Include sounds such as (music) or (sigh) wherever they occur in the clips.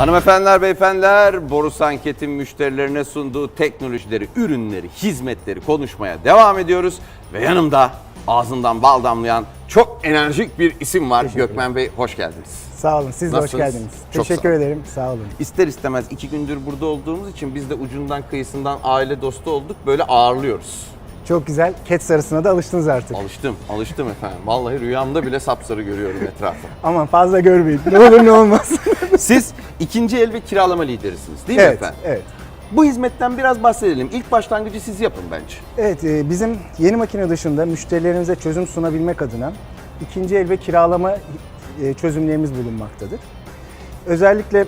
Hanımefendiler, beyefendiler, Borusan Anket'in müşterilerine sunduğu teknolojileri, ürünleri, hizmetleri konuşmaya devam ediyoruz. Ve yanımda ağzından bal damlayan çok enerjik bir isim var. Gökmen Bey, hoş geldiniz. Sağ olun. Siz de hoş Nasılsınız? geldiniz. Çok Teşekkür sağ olun. ederim. Sağ olun. İster istemez iki gündür burada olduğumuz için biz de ucundan kıyısından aile dostu olduk. Böyle ağırlıyoruz. Çok güzel. Ket sarısına da alıştınız artık. Alıştım, alıştım efendim. Vallahi rüyamda bile sapsarı görüyorum etrafı. (laughs) Aman fazla görmeyin. Ne olur ne olmaz. (laughs) Siz ikinci el ve kiralama liderisiniz değil mi evet, efendim? evet. Bu hizmetten biraz bahsedelim. İlk başlangıcı siz yapın bence. Evet, e, bizim yeni makine dışında müşterilerimize çözüm sunabilmek adına ikinci el ve kiralama e, çözümlerimiz bulunmaktadır. Özellikle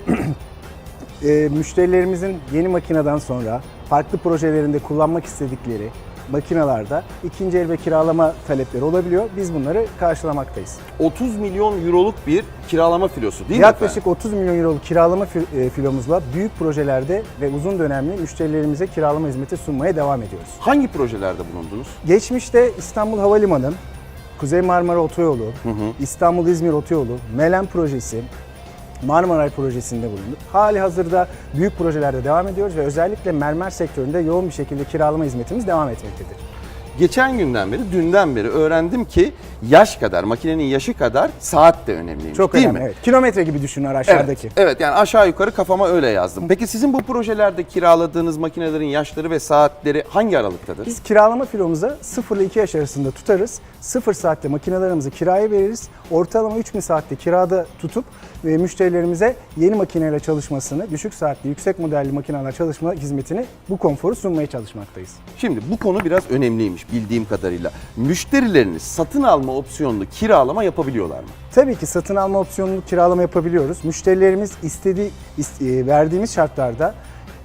(clears throat) e, müşterilerimizin yeni makineden sonra farklı projelerinde kullanmak istedikleri makinalarda ikinci el ve kiralama talepleri olabiliyor. Biz bunları karşılamaktayız. 30 milyon euroluk bir kiralama filosu değil mi Yaklaşık efendim? 30 milyon euroluk kiralama e, filomuzla büyük projelerde ve uzun dönemli müşterilerimize kiralama hizmeti sunmaya devam ediyoruz. Hangi projelerde bulundunuz? Geçmişte İstanbul Havalimanı, Kuzey Marmara Otoyolu, İstanbul-İzmir Otoyolu, Melen Projesi, Marmaray Projesi'nde bulunduk. Hali hazırda büyük projelerde devam ediyoruz ve özellikle mermer sektöründe yoğun bir şekilde kiralama hizmetimiz devam etmektedir. Geçen günden beri, dünden beri öğrendim ki yaş kadar, makinenin yaşı kadar saat de önemliymiş Çok değil önemli. mi? Evet. Kilometre gibi düşünün araçlardaki. Evet, evet yani aşağı yukarı kafama öyle yazdım. Peki sizin bu projelerde kiraladığınız makinelerin yaşları ve saatleri hangi aralıktadır? Biz kiralama filomuza 0 ile 2 yaş arasında tutarız. 0 saatte makinelerimizi kiraya veririz. Ortalama 3000 saatte kirada tutup ve müşterilerimize yeni makineyle çalışmasını, düşük saatli, yüksek modelli makineler çalışma hizmetini bu konforu sunmaya çalışmaktayız. Şimdi bu konu biraz önemliymiş bildiğim kadarıyla. Müşterileriniz satın alma opsiyonlu kiralama yapabiliyorlar mı? Tabii ki satın alma opsiyonlu kiralama yapabiliyoruz. Müşterilerimiz istediği is- e, verdiğimiz şartlarda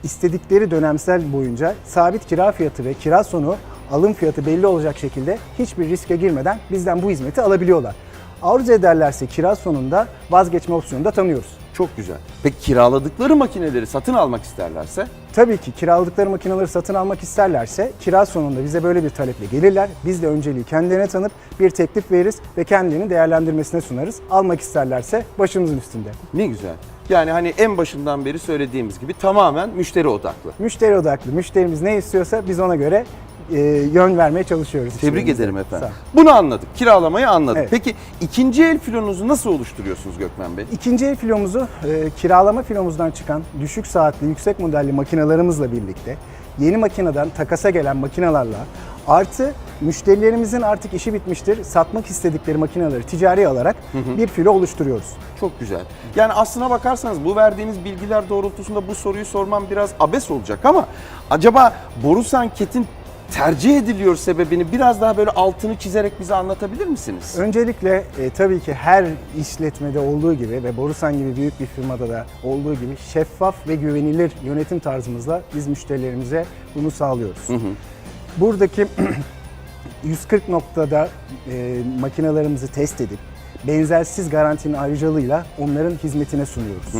istedikleri dönemsel boyunca sabit kira fiyatı ve kira sonu alım fiyatı belli olacak şekilde hiçbir riske girmeden bizden bu hizmeti alabiliyorlar. Arzu ederlerse kira sonunda vazgeçme opsiyonu da tanıyoruz. Çok güzel. Peki kiraladıkları makineleri satın almak isterlerse? Tabii ki kiraladıkları makineleri satın almak isterlerse kira sonunda bize böyle bir taleple gelirler. Biz de önceliği kendilerine tanıp bir teklif veririz ve kendilerini değerlendirmesine sunarız. Almak isterlerse başımızın üstünde. Ne güzel. Yani hani en başından beri söylediğimiz gibi tamamen müşteri odaklı. Müşteri odaklı. Müşterimiz ne istiyorsa biz ona göre e, yön vermeye çalışıyoruz. Tebrik ederim efendim. Bunu anladık. Kiralamayı anladık. Evet. Peki ikinci el filonuzu nasıl oluşturuyorsunuz Gökmen Bey? İkinci el filomuzu e, kiralama filomuzdan çıkan düşük saatli, yüksek modelli makinalarımızla birlikte yeni makineden takasa gelen makinalarla artı müşterilerimizin artık işi bitmiştir, satmak istedikleri makineleri ticari alarak bir filo oluşturuyoruz. Çok güzel. Yani aslına bakarsanız bu verdiğiniz bilgiler doğrultusunda bu soruyu sormam biraz abes olacak ama acaba Borusan Ket'in tercih ediliyor sebebini biraz daha böyle altını çizerek bize anlatabilir misiniz? Öncelikle e, tabii ki her işletmede olduğu gibi ve Borusan gibi büyük bir firmada da olduğu gibi şeffaf ve güvenilir yönetim tarzımızla biz müşterilerimize bunu sağlıyoruz. Buradaki (clears throat) 140 noktada e, makinalarımızı test edip benzersiz garantinin ayrıcalığıyla onların hizmetine sunuyoruz.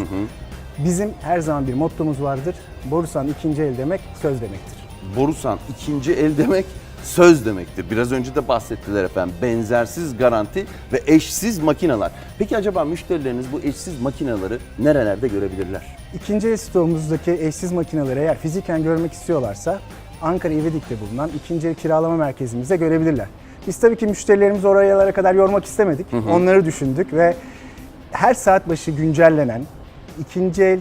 Bizim her zaman bir mottomuz vardır. Borusan ikinci el demek söz demektir. Borusan ikinci el demek söz demektir. Biraz önce de bahsettiler efendim. Benzersiz garanti ve eşsiz makineler. Peki acaba müşterileriniz bu eşsiz makineleri nerelerde görebilirler? İkinci el stoğumuzdaki eşsiz makineleri eğer fiziken görmek istiyorlarsa Ankara İvedik'te bulunan ikinci el kiralama merkezimizde görebilirler. Biz tabii ki müşterilerimizi oralara kadar yormak istemedik. Onları düşündük ve her saat başı güncellenen ikinci el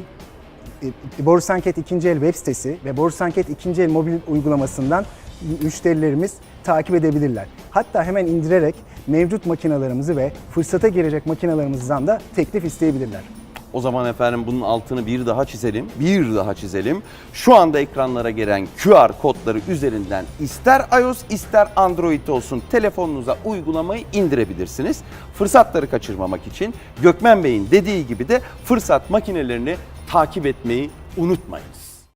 e, Borusanket ikinci el web sitesi ve Borusanket ikinci el mobil uygulamasından müşterilerimiz takip edebilirler. Hatta hemen indirerek mevcut makinalarımızı ve fırsata girecek makinalarımızdan da teklif isteyebilirler. O zaman efendim bunun altını bir daha çizelim, bir daha çizelim. Şu anda ekranlara gelen QR kodları üzerinden ister iOS ister Android olsun telefonunuza uygulamayı indirebilirsiniz. Fırsatları kaçırmamak için Gökmen Bey'in dediği gibi de fırsat makinelerini takip etmeyi unutmayınız.